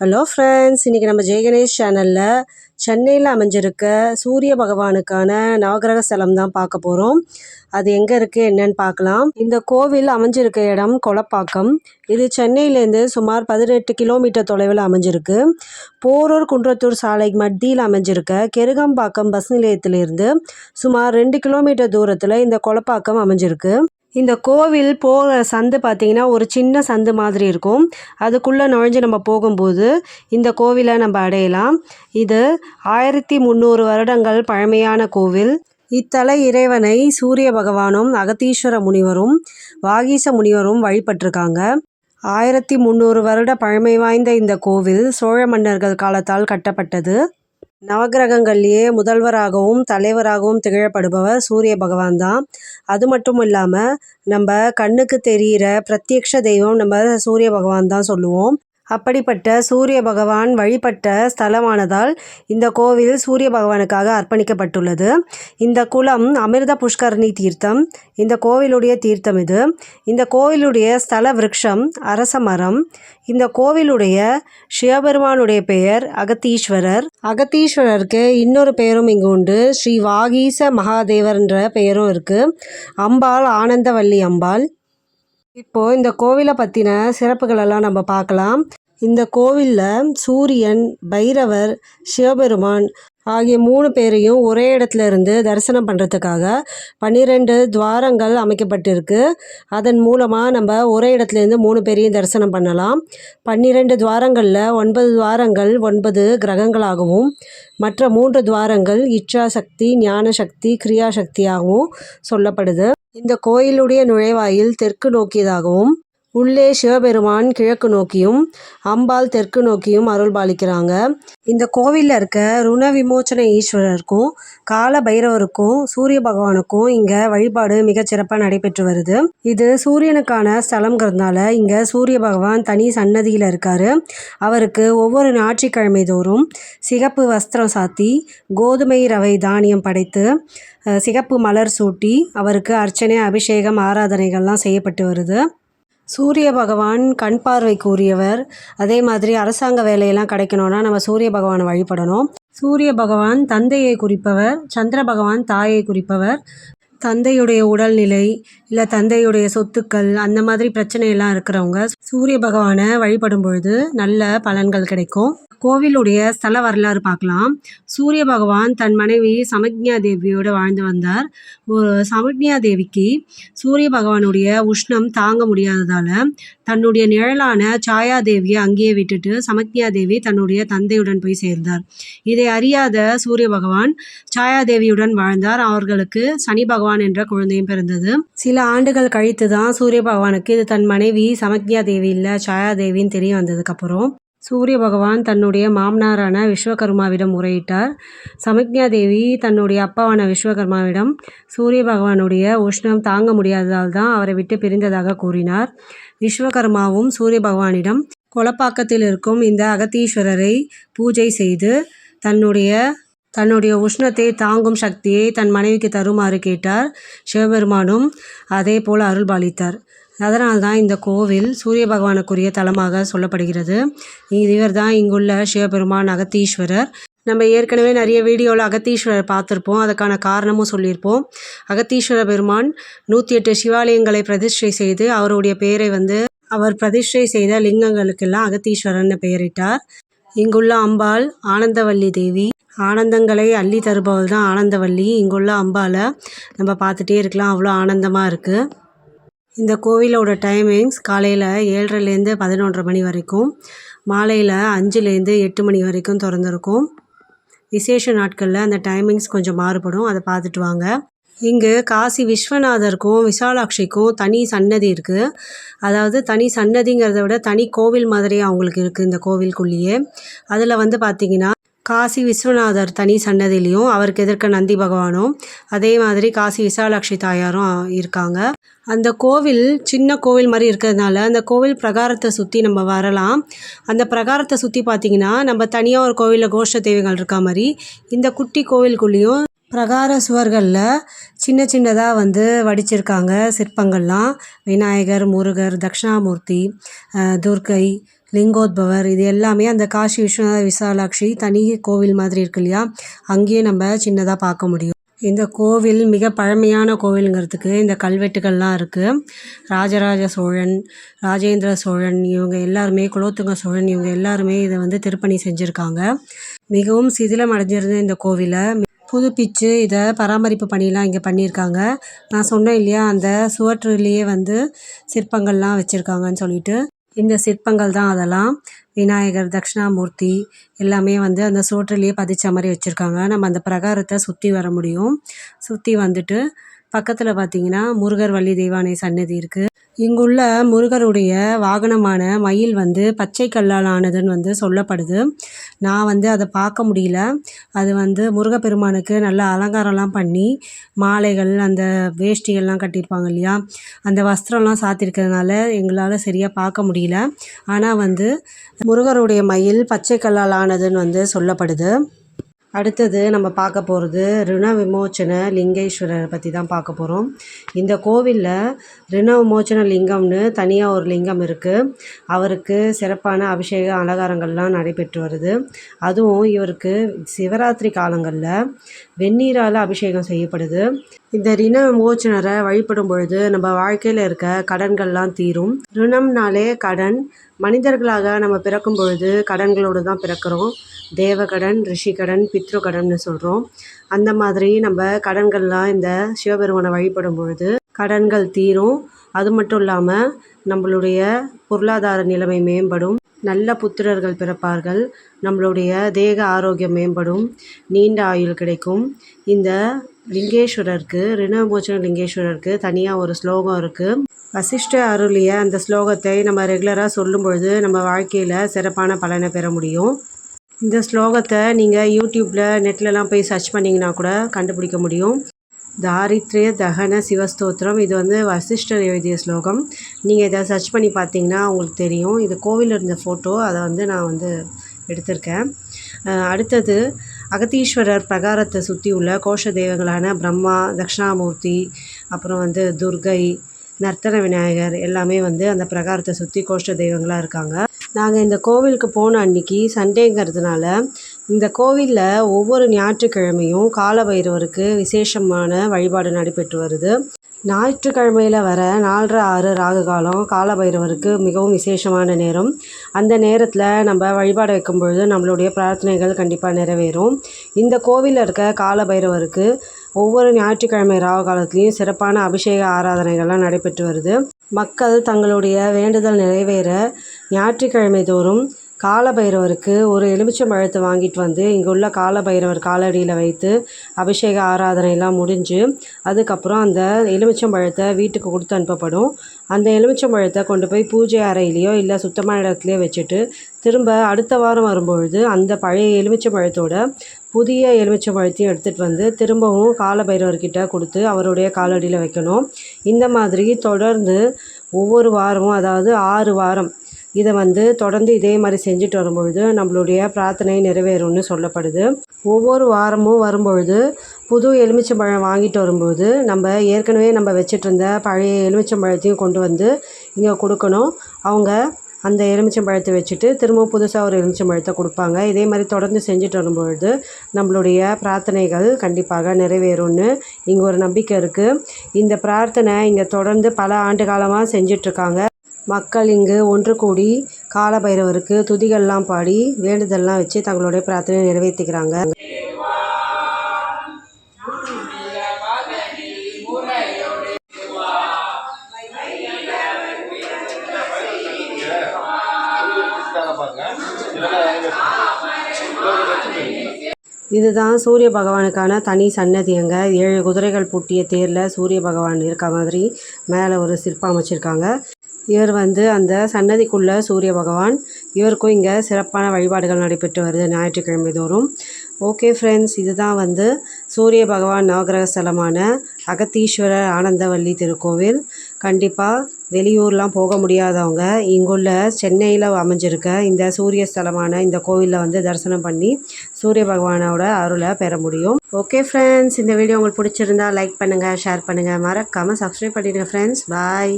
Hello friends இன்றைக்கி நம்ம ஜெயகணேஷ் சேனலில் சென்னையில் அமைஞ்சிருக்க சூரிய பகவானுக்கான நவகிரக ஸ்தலம் தான் பார்க்க போகிறோம் அது எங்கே இருக்குது என்னன்னு பார்க்கலாம். இந்த கோவில் அமைஞ்சிருக்க இடம் கொலப்பாக்கம் இது சென்னையிலேருந்து சுமார் பதினெட்டு கிலோமீட்டர் தொலைவில் அமைஞ்சிருக்கு. போரூர் குன்றத்தூர் சாலை மத்தியில் அமைஞ்சிருக்க கெருகம்பாக்கம் பஸ் நிலையத்திலிருந்து சுமார் ரெண்டு கிலோமீட்டர் தூரத்தில் இந்த கொலப்பாக்கம் அமைஞ்சிருக்கு. இந்த கோவில் போகிற சந்து பார்த்திங்கன்னா ஒரு சின்ன சந்து மாதிரி இருக்கும். அதுக்குள்ளே நுழைஞ்சு நம்ம போகும்போது இந்த கோவிலை நம்ம அடையலாம். இது ஆயிரத்தி முந்நூறு வருடங்கள் பழமையான கோவில். இத்தல இறைவனை சூரிய பகவானும் அகத்தீஸ்வர முனிவரும் வாகீச முனிவரும் வழிபட்டிருக்காங்க. ஆயிரத்தி முந்நூறு வருட பழமை வாய்ந்த இந்த கோவில் சோழ மன்னர்கள் காலத்தால் கட்டப்பட்டது. நவகிரகங்கள்லேயே முதல்வராகவும் தலைவராகவும் திகழப்படுபவர் சூரிய பகவான் தான். அது மட்டும் இல்லாமல் நம்ம கண்ணுக்கு தெரிகிற பிரத்யக்ஷ தெய்வம் நம்ம சூரிய பகவான் தான் சொல்லுவோம். அப்படிப்பட்ட சூரிய பகவான் வழிபட்ட ஸ்தலமானதால் இந்த கோவில் சூரிய பகவானுக்காக அர்ப்பணிக்கப்பட்டுள்ளது. இந்த குளம் அமிர்த புஷ்கரணி தீர்த்தம். இந்த கோவிலுடைய தீர்த்தம் இது. இந்த கோவிலுடைய ஸ்தல விருட்சம் அரச மரம். இந்த கோவிலுடைய சிவபெருமானுடைய பெயர் அகத்தீஸ்வரர். அகத்தீஸ்வரருக்கு இன்னொரு பெயரும் இங்கு உண்டு. ஸ்ரீ வாகீச மகாதேவர்ன்ற பெயரும் இருக்குது அம்பாள் ஆனந்தவல்லி அம்பாள். இப்போது இந்த கோவிலை பற்றின சிறப்புகளெல்லாம் நம்ம பார்க்கலாம். இந்த கோவிலில் சூரியன் பைரவர் சிவபெருமான் ஆகிய மூணு பேரையும் ஒரே இடத்துல இருந்து தரிசனம் பண்ணுறதுக்காக பன்னிரெண்டு துவாரங்கள் அமைக்கப்பட்டிருக்கு. அதன் மூலமாக நம்ம ஒரே இடத்துலேருந்து மூணு பேரையும் தரிசனம் பண்ணலாம். பன்னிரெண்டு துவாரங்களில் ஒன்பது துவாரங்கள் ஒன்பது கிரகங்களாகவும் மற்ற மூன்று துவாரங்கள் இச்சா சக்தி ஞான சக்தி கிரியா சக்தியாகவும் சொல்லப்படுது. இந்த கோயிலுடைய நுழைவாயில் தெற்கு நோக்கியதாகவும் உள்ளே சிவபெருமான் கிழக்கு நோக்கியும் அம்பாள் தெற்கு நோக்கியும் அருள் பாலிக்கிறாங்க. இந்த கோவிலில் இருக்க ருண விமோச்சன ஈஸ்வரருக்கும் கால பைரவருக்கும் சூரிய பகவானுக்கும் இங்கே வழிபாடு மிகச்சிறப்பாக நடைபெற்று வருது. இது சூரியனுக்கான ஸ்தலம்ங்கிறதுனால இங்கே சூரிய பகவான் தனி சன்னதியில் இருக்கார். அவருக்கு ஒவ்வொரு ஞாயிற்றுக்கிழமை தோறும் சிகப்பு வஸ்திரம் சாத்தி கோதுமை ரவை தானியம் படைத்து சிகப்பு மலர் சூட்டி அவருக்கு அர்ச்சனை அபிஷேகம் ஆராதனைகள்லாம் செய்யப்பட்டு வருது. சூரிய பகவான் கண் பார்வைக்கு உரியவர் அதே மாதிரி அரசாங்க வேலையெல்லாம் கிடைக்கணும்னா நம்ம சூரிய பகவானை வழிபடணும். சூரிய பகவான் தந்தையை குறிப்பவர் சந்திர பகவான் தாயை குறிப்பவர். தந்தையுடைய உடல்நிலை இல்லை தந்தையுடைய சொத்துக்கள் அந்த மாதிரி பிரச்சனையெல்லாம் இருக்கிறவங்க சூரிய பகவானை வழிபடும் பொழுது நல்ல பலன்கள் கிடைக்கும். கோவிலுடைய ஸ்தல வரலாறு பார்க்கலாம். சூரிய பகவான் தன் மனைவி சமக்ஞா தேவியோடு வாழ்ந்து வந்தார். சமக்ஞா தேவிக்கு சூரிய பகவானுடைய உஷ்ணம் தாங்க முடியாததால் தன்னுடைய நிழலான சாயா தேவியை அங்கேயே விட்டுட்டு சமக்ஞா தேவி தன்னுடைய தந்தையுடன் போய் சேர்ந்தார். இதை அறியாத சூரிய பகவான் சாயா தேவியுடன் வாழ்ந்தார். அவர்களுக்கு சனி பகவான் என்ற குழந்தையும் பிறந்தது. சில ஆண்டுகள் கழித்து தான் சூரிய பகவானுக்கு இது தன் மனைவி சமக்ஞா தேவி இல்லை சாயா தேவின்னு தெரிய வந்ததுக்கப்புறம் சூரிய பகவான் தன்னுடைய மாமனாரான விஸ்வகர்மாவிடம் முறையிட்டார். சமிக்ஞா தேவி தன்னுடைய அப்பாவான விஸ்வகர்மாவிடம் சூரிய பகவானுடைய உஷ்ணம் தாங்க முடியாததால் தான் அவரை விட்டு பிரிந்ததாக கூறினார். விஸ்வகர்மாவும் சூரிய பகவானிடம் கொலப்பாக்கத்தில் இருக்கும் இந்த அகத்தீஸ்வரரை பூஜை செய்து தன்னுடைய தன்னுடைய உஷ்ணத்தை தாங்கும் சக்தியை தன் மனைவிக்கு தருமாறு கேட்டார். சிவபெருமானும் அதே போல் அருள்பாலித்தார். அதனால் தான் இந்த கோவில் சூரிய பகவானுக்குரிய தலமாக சொல்லப்படுகிறது. இவர் தான் இங்குள்ள சிவபெருமான் அகத்தீஸ்வரர். நம்ம ஏற்கனவே நிறைய வீடியோவில் அகத்தீஸ்வரர் பார்த்துருப்போம். அதுக்கான காரணமும் சொல்லியிருப்போம். அகத்தீஸ்வர பெருமான் நூற்றி எட்டு சிவாலயங்களை பிரதிஷ்டை செய்து அவருடைய பெயரை வந்து அவர் பிரதிஷ்டை செய்த லிங்கங்களுக்கெல்லாம் அகத்தீஸ்வரர்னு பெயரிட்டார். இங்குள்ள அம்பாள் ஆனந்தவல்லி தேவி. ஆனந்தங்களை அள்ளி தருபவள் தான் ஆனந்தவல்லி. இங்குள்ள அம்பாலை நம்ம பார்த்துட்டே இருக்கலாம். அவ்வளோ ஆனந்தமாக இருக்குது இந்த கோவிலோட டைமிங்ஸ் காலையில் ஏழரைலேருந்து பதினொன்றரை மணி வரைக்கும் மாலையில் அஞ்சுலேருந்து எட்டு மணி வரைக்கும் திறந்துருக்கும். விசேஷ நாட்களில் அந்த டைமிங்ஸ் கொஞ்சம் மாறுபடும் அதை பார்த்துட்டு வாங்க. இங்கு காசி விஸ்வநாதருக்கும் விசாலாட்சிக்கும் தனி சன்னதி இருக்குது அதாவது தனி சன்னதிங்கிறத விட தனி கோவில் மாதிரி அவங்களுக்கு இருக்குது இந்த கோவிலுக்குள்ளேயே அதில் வந்து பார்த்திங்கன்னா காசி விஸ்வநாதர் தனி சன்னதிலையும் அவருக்கு எதிர்க்க நந்தி பகவானும் அதே மாதிரி காசி விசாலாட்சி தாயாரும் இருக்காங்க. அந்த கோவில் சின்ன கோவில் மாதிரி இருக்கிறதுனால அந்த கோவில் பிரகாரத்தை சுற்றி நம்ம வரலாம். அந்த பிரகாரத்தை சுற்றி பார்த்திங்கன்னா நம்ம தனியாக ஒரு கோவிலில் கோஷ்ட தேவைகள் இருக்கா மாதிரி இந்த குட்டி கோவிலுக்குள்ளேயும் பிரகார சுவர்களில் சின்ன சின்னதாக வந்து வடிச்சிருக்காங்க சிற்பங்கள்லாம். விநாயகர் முருகர் தட்சிணாமூர்த்தி துர்க்கை லிங்கோத்பவர் இது எல்லாமே அந்த காசி விஸ்வநாத விசாலாட்சி தனி கோவில் மாதிரி இருக்கு இல்லையா? அங்கேயே நம்ம சின்னதாக பார்க்க முடியும். இந்த கோவில் மிக பழமையான கோவிலுங்கிறதுக்கு இந்த கல்வெட்டுகள்லாம் இருக்குது ராஜராஜ சோழன் ராஜேந்திர சோழன் இவங்க எல்லாருமே குலோத்துங்க சோழன் இவங்க எல்லாருமே இதை வந்து திருப்பணி செஞ்சுருக்காங்க. மிகவும் சிதிலம் அடைஞ்சிருந்த இந்த கோவிலை புதுப்பிச்சு இதை பராமரிப்பு பணியெலாம் இங்கே பண்ணியிருக்காங்க. நான் சொன்னேன் இல்லையா அந்த சுவற்றுலேயே வந்து சிற்பங்கள்லாம் வச்சுருக்காங்கன்னு சொல்லிட்டு. இந்த சிற்பங்கள் தான் அதெல்லாம். விநாயகர் தட்சிணாமூர்த்தி எல்லாமே வந்து அந்த சுவற்றுலேயே பதிச்ச மாதிரி வச்சுருக்காங்க. நம்ம அந்த பிரகாரத்தை சுற்றி வர முடியும். சுற்றி வந்துட்டு பக்கத்தில் பார்த்தீங்கன்னா முருகர் வள்ளி தெய்வானை சன்னதி இருக்குது இங்குள்ள முருகருடைய வாகனமான மயில் வந்து பச்சை கல்லால் ஆனதுன்னு வந்து சொல்லப்படுது. நான் வந்து அதை பார்க்க முடியல. அது வந்து முருகப்பெருமானுக்கு நல்ல அலங்காரம்லாம் பண்ணி மாலைகள் அந்த வேஷ்டிகள்லாம் கட்டியிருப்பாங்க இல்லையா? அந்த வஸ்திரம்லாம் சாத்திருக்கிறதுனால எங்களால் சரியாக பார்க்க முடியல. ஆனால் வந்து முருகருடைய மயில் பச்சை கல்லால் ஆனதுன்னு வந்து சொல்லப்படுது. அடுத்தது நம்ம பார்க்க போகிறது ரிண விமோச்சன லிங்கேஸ்வரரை பற்றி தான் பார்க்க போகிறோம் இந்த கோவிலில் ரிண விமோச்சன லிங்கம்னு தனியாக ஒரு லிங்கம் இருக்குது அவருக்கு சிறப்பான அபிஷேக அலங்காரங்கள்லாம் நடைபெற்று வருது. அதுவும் இவருக்கு சிவராத்திரி காலங்களில் வெந்நீரால் அபிஷேகம் செய்யப்படுது. இந்த ரிண விமோச்சனரை வழிபடும் பொழுது நம்ம வாழ்க்கையில் இருக்க கடன்கள்லாம் தீரும். ரிணம்னாலே கடன். மனிதர்களாக நம்ம பிறக்கும் பொழுது கடன்களோடு தான் பிறக்கிறோம். தேவகடன் ரிஷிகடன் பித்ருக்கடன்னு சொல்கிறோம் அந்த மாதிரி நம்ம கடன்கள்லாம் இந்த சிவபெருமானை வழிபடும் பொழுது கடன்கள் தீரும். அது மட்டும் இல்லாமல் நம்மளுடைய பொருளாதார நிலைமை மேம்படும். நல்ல புத்திரர்கள் பிறப்பார்கள். நம்மளுடைய தேக ஆரோக்கியம் மேம்படும். நீண்ட ஆயுள் கிடைக்கும். இந்த லிங்கேஸ்வரருக்கு ரிணமோச்சன லிங்கேஸ்வரருக்கு தனியாக ஒரு ஸ்லோகம் இருக்குது வசிஷ்ட அருளிய அந்த ஸ்லோகத்தை நம்ம ரெகுலராக சொல்லும் பொழுது நம்ம வாழ்க்கையில் சிறப்பான பலனை பெற முடியும். இந்த ஸ்லோகத்தை நீங்கள் யூடியூப்பில் நெட்லலாம் போய் சர்ச் பண்ணிங்கன்னா கூட கண்டுபிடிக்க முடியும். தாரித்ரிய தகன சிவஸ்தோத்திரம். இது வந்து வசிஷ்டர் எழுதிய ஸ்லோகம். நீங்கள் இதை சர்ச் பண்ணி பார்த்தீங்கன்னா உங்களுக்கு தெரியும். இது கோவிலில் இருந்த ஃபோட்டோ அதை வந்து நான் வந்து எடுத்திருக்கேன். அடுத்தது அகத்தீஸ்வரர் பிரகாரத்தை சுற்றி உள்ள கோஷ தெய்வங்களான பிரம்மா தக்ஷணாமூர்த்தி அப்புறம் வந்து துர்கை நர்த்தன விநாயகர் எல்லாமே வந்து அந்த பிரகாரத்தை சுற்றி கோஷ்ட தெய்வங்களாக இருக்காங்க. நாங்கள் இந்த கோவிலுக்கு போன அன்னைக்கு சண்டேங்கிறதுனால இந்த கோவிலில் ஒவ்வொரு ஞாயிற்றுக்கிழமையும் காலபைரவருக்கு விசேஷமான வழிபாடு நடைபெற்று வருது. ஞாயிற்றுக்கிழமையில் வர நாலரை ஆறு ராகு காலம் காலபைரவருக்கு மிகவும் விசேஷமான நேரம். அந்த நேரத்தில் நம்ம வழிபாடு வைக்கும் பொழுது நம்மளுடைய பிரார்த்தனைகள் கண்டிப்பாக நிறைவேறும். இந்த கோவிலில் இருக்க காலபைரவருக்கு ஒவ்வொரு ஞாயிற்றுக்கிழமை ராகு காலத்துலேயும் சிறப்பான அபிஷேக ஆராதனைகள்லாம் நடைபெற்று வருது. மக்கள் தங்களுடைய வேண்டுதல் நிறைவேற ஞாயிற்றுக்கிழமை தோறும் காலபைரவருக்கு ஒரு எலுமிச்சம் பழத்தை வாங்கிட்டு வந்து இங்கே உள்ள காலபைரவர் காலடியில் வைத்து அபிஷேக ஆராதனையெல்லாம் முடிஞ்சு அதுக்கப்புறம் அந்த எலுமிச்சம் பழத்தை வீட்டுக்கு கொடுத்து அனுப்பப்படும். அந்த எலுமிச்சம் பழத்தை கொண்டு போய் பூஜை அறையிலையோ இல்லை சுத்தமான இடத்துலையோ வச்சுட்டு திரும்ப அடுத்த வாரம் வரும்பொழுது அந்த பழைய எலுமிச்சம் பழத்தோட புதிய எலுமிச்சம் பழத்தையும் எடுத்துகிட்டு வந்து திரும்பவும் காலபைரவர்கிட்ட கொடுத்து அவருடைய காலடியில் வைக்கணும். இந்த மாதிரி தொடர்ந்து ஒவ்வொரு வாரமும் அதாவது ஆறு வாரம் இதை வந்து தொடர்ந்து இதே மாதிரி செஞ்சுட்டு வரும்பொழுது நம்மளுடைய பிரார்த்தனை நிறைவேறும்னு சொல்லப்படுது. ஒவ்வொரு வாரமும் வரும்பொழுது புது எலுமிச்சம்பழம் வாங்கிட்டு வரும்போது நம்ம ஏற்கனவே நம்ம வச்சுட்டு இருந்த பழைய எலுமிச்சம்பழத்தையும் கொண்டு வந்து இங்கே கொடுக்கணும். அவங்க அந்த எலுமிச்சம்பழத்தை வச்சுட்டு திரும்ப புதுசாக ஒரு எலுமிச்சம்பழத்தை கொடுப்பாங்க. இதே மாதிரி தொடர்ந்து செஞ்சுட்டு வரும்பொழுது நம்மளுடைய பிரார்த்தனைகள் கண்டிப்பாக நிறைவேறும்னு இங்கே ஒரு நம்பிக்கை இருக்குது இந்த பிரார்த்தனை இங்கே தொடர்ந்து பல ஆண்டு காலமாக செஞ்சிட்ருக்காங்க மக்கள் இங்கு ஒன்று கூடி காலபைரவருக்கு துதிகள்லாம் பாடி வேண்டுதல்லாம் வச்சு தங்களுடைய பிரார்த்தனை நிறைவேற்றிக்கிறாங்க இதுதான் சூரிய பகவானுக்கான தனி சன்னதிங்க ஏழு குதிரைகள் பூட்டிய தேரில் சூரிய பகவான் இருக்க மாதிரி மேலே ஒரு சிற்பம் அமைச்சிருக்காங்க. இவர் வந்து அந்த சன்னதிக்குள்ள சூரிய பகவான் இவருக்கும் இங்கே சிறப்பான வழிபாடுகள் நடைபெற்று வருது ஞாயிற்றுக்கிழமை தோறும். ஓகே ஃப்ரெண்ட்ஸ் இதுதான் வந்து சூரிய பகவான் நவகிரக ஸ்தலமான அகத்தீஸ்வரர் ஆனந்தவல்லி திருக்கோவில். கண்டிப்பாக வெளியூர்லாம் போக முடியாதவங்க இங்குள்ள சென்னையில் அமைஞ்சிருக்க இந்த சூரிய ஸ்தலமான இந்த கோவிலில் வந்து தரிசனம் பண்ணி சூரிய பகவானோட அருளை பெற முடியும். ஓகே ஃப்ரெண்ட்ஸ் இந்த வீடியோ உங்களுக்கு பிடிச்சிருந்தா லைக் பண்ணுங்கள் ஷேர் பண்ணுங்கள் மறக்காமல் சப்ஸ்கிரைப் பண்ணிடுங்க ஃப்ரெண்ட்ஸ் பாய்